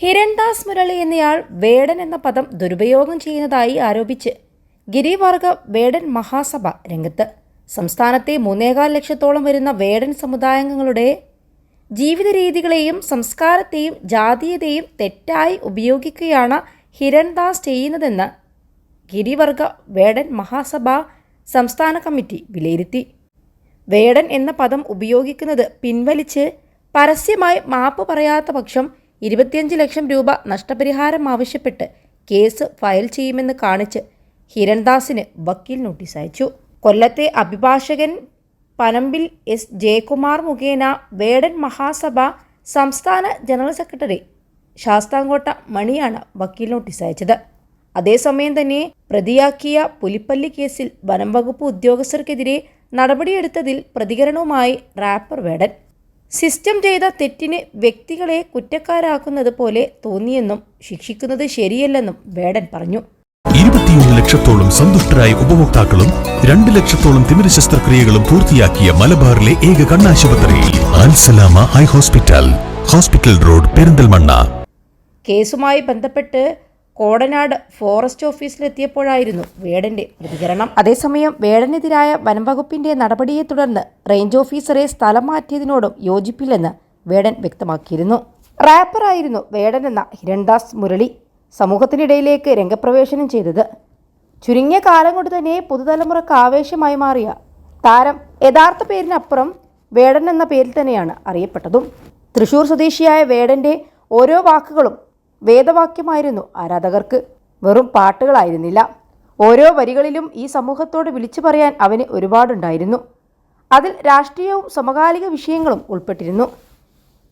ഹിരൺദാസ് മുരളി എന്നയാൾ വേടൻ എന്ന പദം ദുരുപയോഗം ചെയ്യുന്നതായി ആരോപിച്ച് ഗിരിവർഗ വേടൻ മഹാസഭ രംഗത്ത്. സംസ്ഥാനത്തെ മൂന്നേകാൽ ലക്ഷത്തോളം വരുന്ന വേടൻ സമുദായാംഗങ്ങളുടെ ജീവിത രീതികളെയും സംസ്കാരത്തെയും ജാതീയതയും തെറ്റായി ഉപയോഗിക്കുകയാണ് ഹിരൺദാസ് ചെയ്യുന്നതെന്ന് ഗിരിവർഗ വേടൻ മഹാസഭ സംസ്ഥാന കമ്മിറ്റി വിലയിരുത്തി. വേടൻ എന്ന പദം ഉപയോഗിക്കുന്നത് പിൻവലിച്ച് പരസ്യമായി മാപ്പ് പറയാത്ത പക്ഷം ഇരുപത്തിയഞ്ച് ലക്ഷം രൂപ നഷ്ടപരിഹാരം ആവശ്യപ്പെട്ട് കേസ് ഫയൽ ചെയ്യുമെന്ന് കാണിച്ച് ഹിരൺദാസിന് വക്കീൽ നോട്ടീസ് അയച്ചു. കൊല്ലത്തെ അഭിഭാഷകൻ പനമ്പിൽ എസ്. ജയകുമാർ മുഖേന വേടൻ മഹാസഭ സംസ്ഥാന ജനറൽ സെക്രട്ടറി ശാസ്താംകോട്ട മണിയാണ് വക്കീൽ നോട്ടീസ് അയച്ചത്. അതേസമയം തന്നെ പ്രതിയാക്കിയ പുലിപ്പള്ളി കേസിൽ വനം വകുപ്പ് ഉദ്യോഗസ്ഥർക്കെതിരെ നടപടിയെടുത്തതിൽ പ്രതികരണവുമായി റാപ്പർ വേടൻ. സിസ്റ്റം ചെയ്ത തെറ്റിന് വ്യക്തികളെ കുറ്റക്കാരാക്കുന്നത് പോലെ തോന്നിയെന്നും ശിക്ഷിക്കുന്നത് ശരിയല്ലെന്നും വേടൻ പറഞ്ഞു. ഇരുപത്തിയൊന്ന് ലക്ഷത്തോളം സന്തുഷ്ടരായ ഉപഭോക്താക്കളും രണ്ട് ലക്ഷത്തോളം തിമിര ശസ്ത്രക്രിയകളും പൂർത്തിയാക്കിയ മലബാറിലെ ഏക കണ്ണാശുപത്രി ആൻസലാമ high hospital hospital road Perinthalmanna. കേസുമായി ബന്ധപ്പെട്ട് കോടനാട് ഫോറസ്റ്റ് ഓഫീസിലെത്തിയപ്പോഴായിരുന്നു വേടന്റെ പ്രതികരണം. അതേസമയം വേടനെതിരായ വനംവകുപ്പിന്റെ നടപടിയെ തുടർന്ന് റേഞ്ച് ഓഫീസറെ സ്ഥലം മാറ്റിയതിനോടും യോജിപ്പില്ലെന്ന് വേടൻ വ്യക്തമാക്കിയിരുന്നു. റാപ്പറായിരുന്നു വേടൻ എന്ന ഹിരൺദാസ് മുരളി സമൂഹത്തിനിടയിലേക്ക് രംഗപ്രവേശനം ചെയ്തത്. ചുരുങ്ങിയ കാലം കൊണ്ട് തന്നെ പുതുതലമുറക്ക് ആവേശമായി മാറിയ താരം യഥാർത്ഥ പേരിനപ്പുറം വേടൻ എന്ന പേരിൽ തന്നെയാണ് അറിയപ്പെട്ടതും. തൃശൂർ സ്വദേശിയായ വേടന്റെ ഓരോ വാക്കുകളും വേദവാക്യമായിരുന്നു ആരാധകർക്ക്. വെറും പാട്ടുകളായിരുന്നില്ല. ഓരോ വരികളിലും ഈ സമൂഹത്തോട് വിളിച്ചു പറയാൻ അവന് ഒരുപാടുണ്ടായിരുന്നു. അതിൽ രാഷ്ട്രീയവും സമകാലിക വിഷയങ്ങളും ഉൾപ്പെട്ടിരുന്നു.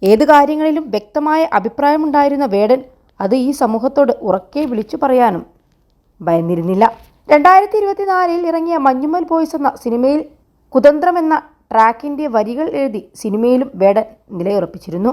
ഏത് കാര്യങ്ങളിലും വ്യക്തമായ അഭിപ്രായമുണ്ടായിരുന്ന വേടൻ അത് ഈ സമൂഹത്തോട് ഉറക്കെ വിളിച്ചു പറയാനും ഭയന്നിരുന്നില്ല. രണ്ടായിരത്തി ഇരുപത്തിനാലിൽ ഇറങ്ങിയ മഞ്ഞുമൽ ബോയ്സ് എന്ന സിനിമയിൽ കുതന്ത്രം എന്ന ട്രാക്കിന്റെ വരികൾ എഴുതി സിനിമയിലും വേടൻ നിലയുറപ്പിച്ചിരുന്നു.